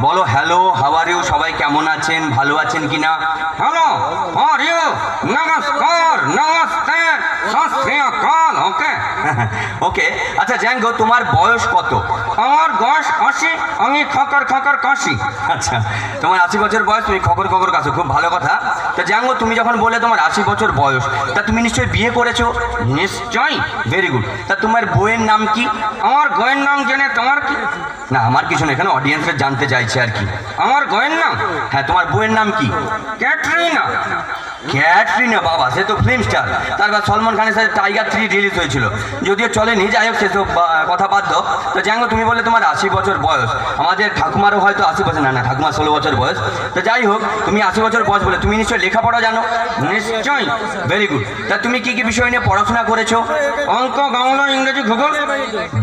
বলো hello how are you সবাই কেমন আছেন? ভালো আছেন কিনা? হ্যালো হ্যাঁ নমস্কার নমস্কার। ওকে আচ্ছা জ্যাঙ্গো তোমার বয়স কত? আমার বয়স আশি আমি খকর খকর কাশি। আচ্ছা তোমার আশি বছর বয়স তুমি খবর খবর কাছো খুব ভালো কথা। তা জ্যাঙ্গো তুমি যখন বলে তোমার আশি বছর বয়স তা তুমি নিশ্চয়ই বিয়ে করেছ? নিশ্চয়ই। ভেরি গুড তা তোমার বইয়ের নাম কি? আমার গোয়ের নাম জেনে তোমার কি? না আমার কিছু না এখানে অডিয়েন্সরা জানতে চাইছে আর কি। আমার গোয়ের নাম? হ্যাঁ তোমার বইয়ের নাম কি? ক্যাটরিনা। ক্যাটরিনা, বাবা, সে তো ফিল্ম স্টার তারপর সলমান খানের সাথে টাইগার থ্রি রিলিজ হয়েছিল। যদিও চলেনি, যাই হোক, সেসব কথা দাও। তো জ্যাঙ্গো তুমি বলে তোমার আশি বছর বয়স। আমাদের ঠাকুমারও হয়তো আশি বছর, না না, ঠাকুমার ষোলো বছর বয়স। তো যাই হোক, তুমি আশি বছর বয়স বলে, তুমি নিশ্চয়ই লেখাপড়া জানো? নিশ্চয় ভেরি গুড তা তুমি কি কি বিষয় নিয়ে পড়াশোনা করেছ? অঙ্ক, বাংলা, ইংরেজি, ভূগোল?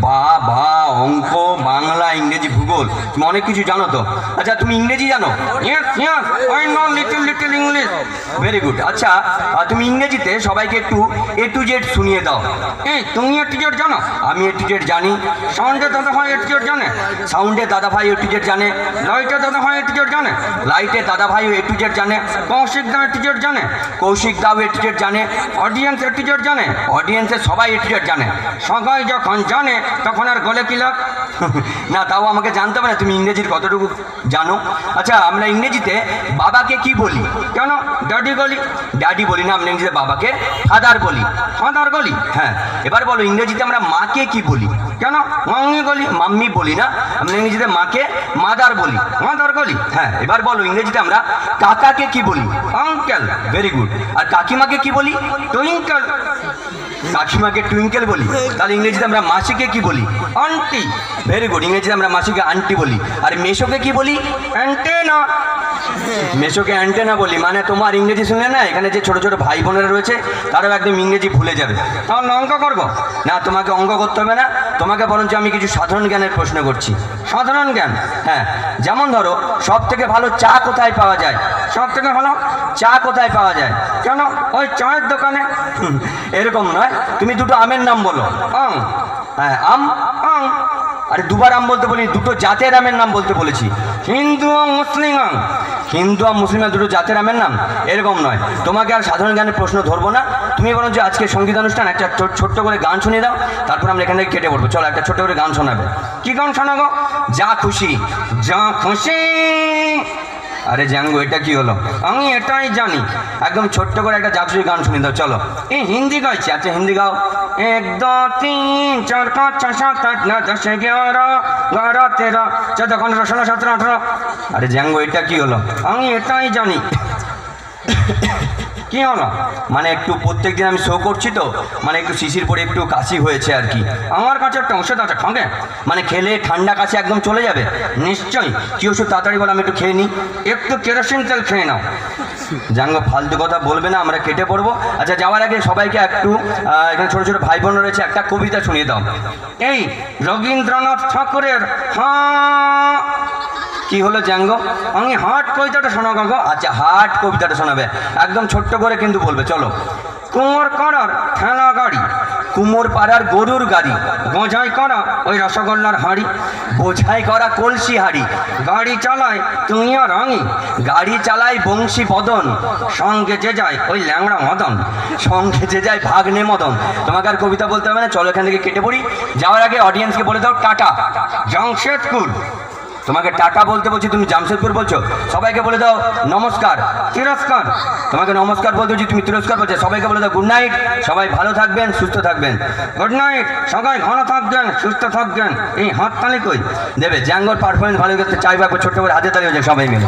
বা বা অঙ্ক, বাংলা, ইংরেজি, ভূগোল। তুমি অনেক কিছু জানো তো আচ্ছা তুমি ইংরেজি জানো little little English very good আচ্ছা তুমি ইংরেজিতে সবাইকে একটু এ টু জেড শুনিয়ে দাও এই তুমি টিচার জানো আমি এ টু জেড জানি সাউন্ডে দাদা ভাই টিচার জানে সাউন্ডে দাদা ভাই এ টু জেড জানে লাইটে দাদা ভাই টিচার জানে লাইটে দাদা ভাই এ টু জেড জানে কৌশিক দা টিচার জানে কৌশিক দাও এ টু জেড জানে অডিয়েন্স টিচার জানে অডিয়েন্সের সবাই এ টু জেড জানে সবাই যখন জানে তখন আর গলে কি লাগ না তাও আমাকে জানতে হবে না তুমি ইংরেজির কতটুকু জানো? আচ্ছা আমরা ইংরেজিতে বাবাকে কি বলি? কেন? ড্যাডি বলি। ড্যাডি বলি না, আমরা ইংরেজিতে বাবাকে ফাদার বলি। ফাদার বলি হ্যাঁ। এবার বলো, ইংরেজিতে আমরা মাকে কি বলি? কেন? মাঙ্গি গলি মাম্মি বলি না, আমরা ইংরেজিতে মাকে মাদার বলি। মাদার গলি হ্যাঁ এবার বলো, ইংরেজিতে আমরা কাকাকে কি বলি? আঙ্কেল ভেরি গুড আর কাকিমাকে কি বলি? টুইঙ্কেল কাকিমাকে টুইঙ্কেল বলি। তাহলে ইংরেজিতে আমরা মাসিকে কি বলি? আন্টি ভেরি গুড ইংরেজিতে আমরা মাসিকে আন্টি বলি। আর মেশোকে কি বলি? অ্যান্টেনা মেশোকে অ্যান্টেনা বলি। মানে তোমার ইংরেজি শুনলে না, এখানে যে ছোট ছোট ভাই বোনেরা রয়েছে, তারাও একদম ইংরেজি ভুলে যাবে। তাহলে অঙ্ক করব? না, তোমাকে অঙ্ক করতে হবে না তোমাকে বরঞ্চ আমি কিছু সাধারণ জ্ঞানের প্রশ্ন করছি। সাধারণ জ্ঞান? হ্যাঁ। যেমন ধরো সব থেকে ভালো চা কোথায় পাওয়া যায়? সব থেকে ভালো চা কোথায় পাওয়া যায়? কেন? ওই চায়ের দোকানে। এরকম নয়। তুমি দুটো আমের নাম বলো। আং হ্যাঁ আম আং আরে দুবার আম বলতে বলি দুটো জাতের আমের নাম বলতে বলেছি। হিন্দু মুসলিম আং হিন্দু আর মুসলিমের দুটো জাতের আমের নাম এরকম নয়। তোমাকে আর সাধারণ জ্ঞানের প্রশ্ন ধরবো না। তুমি বলো যে আজকে সংগীত অনুষ্ঠান একটা ছোট্ট করে গান শুনিয়ে দাও, তারপর আমরা এখান থেকে কেটে পড়ব। চলো একটা ছোট্ট করে গান শোনাবে। কি গান শোনাবো? যা খুশি যা খুশি। আরে জ্যাঙ্গো এটা কি হলো? আমি এটাই জানি। একদম ছোট্ট করে একটা জাতীয় গান শুনি দাও, চলো। এই হিন্দি গাইছে আচ্ছা হিন্দি গাও। এক, দো, তিন, চার, পাঁচ, ছয়, সাত, আট, নয়, দশ, এগারো, বারো, তেরো, চোদ্দ, পনেরো, ষোলো, সতেরো, আঠারো। আরে জ্যাঙ্গো এটা কি হলো? আমি এটাই জানি। কি হলো? মানে একটু প্রত্যেকদিন আমি শো করছি তো মানে একটু শিশির পরে একটু কাশি হয়েছে আর কি। আমার কাছে একটা ওষুধ আছে খাবে মানে খেলে ঠান্ডা কাশি একদম চলে যাবে। নিশ্চয়ই। কি ওষুধ তাড়াতাড়ি বলে, আমি একটু খেয়ে নিই। একটু কেরোসিন তেল খেয়ে নাও। জাঙ্গো ফালতু কথা বলবে না, আমরা কেটে পড়ব। আচ্ছা যাওয়ার আগে সবাইকে একটু এখানে ছোট ছোট ভাই বোন রয়েছে, একটা কবিতা শুনিয়ে দাও। এই রবীন্দ্রনাথ ঠাকুরের হ্যাঁ কি হলো জ্যাঙ্গো আমি হাট কবিতাটা শোনাবো গো আচ্ছা হাট কবিতাটা শোনাবে। একদম ছোট্ট করে কিন্তু বলবে, চলো। কুমোর করার ঠেলা গাড়ি, কুমোর পাড়ার গরুর গাড়ি গোঝাই করা ওই রসগোল্লার হাঁড়ি, বোঝাই করা কলসি হাড়ি। গাড়ি চালায় তুমিও রঙি গাড়ি চালায় বংশী বদন সঙ্গে যে যায় ওই ল্যাংড়া মদন, সঙ্গে যে যায় ভাগ্নে মদন। তোমাকে আর কবিতা বলতে হবে না, চলো এখান থেকে কেটে পড়ি। যাওয়ার আগে অডিয়েন্সকে বলে দাও, টাটা। জামশেদপুর তোমাকে টাটা বলতে বলছি, তুমি জামশেদপুর বলছো? সবাইকে বলে দাও নমস্কার, তিরস্কার। তোমাকে নমস্কার বলতে বলছি, তুমি তিরস্কার বলছো। সবাইকে বলে দাও গুড নাইট সবাই ভালো থাকবেন, সুস্থ থাকবেন। গুড নাইট সবাই ভালো থাকবেন, সুস্থ থাকবেন। এই হাত হাততালি কই? দেবে জ্যাঙ্গোর পারফরমেন্স ভালো করতে চাইব, একবার ছোট্ট করে হাতে তালি হয়ে যায় সবাই মিলে।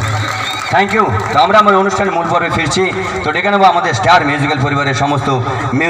থ্যাংক ইউ তো আমরা আমার অনুষ্ঠানের মূল পর্বে ফিরছি। তো ডেকে নেব আমাদের স্টার মিউজিক্যাল পরিবারের সমস্ত মিউজিক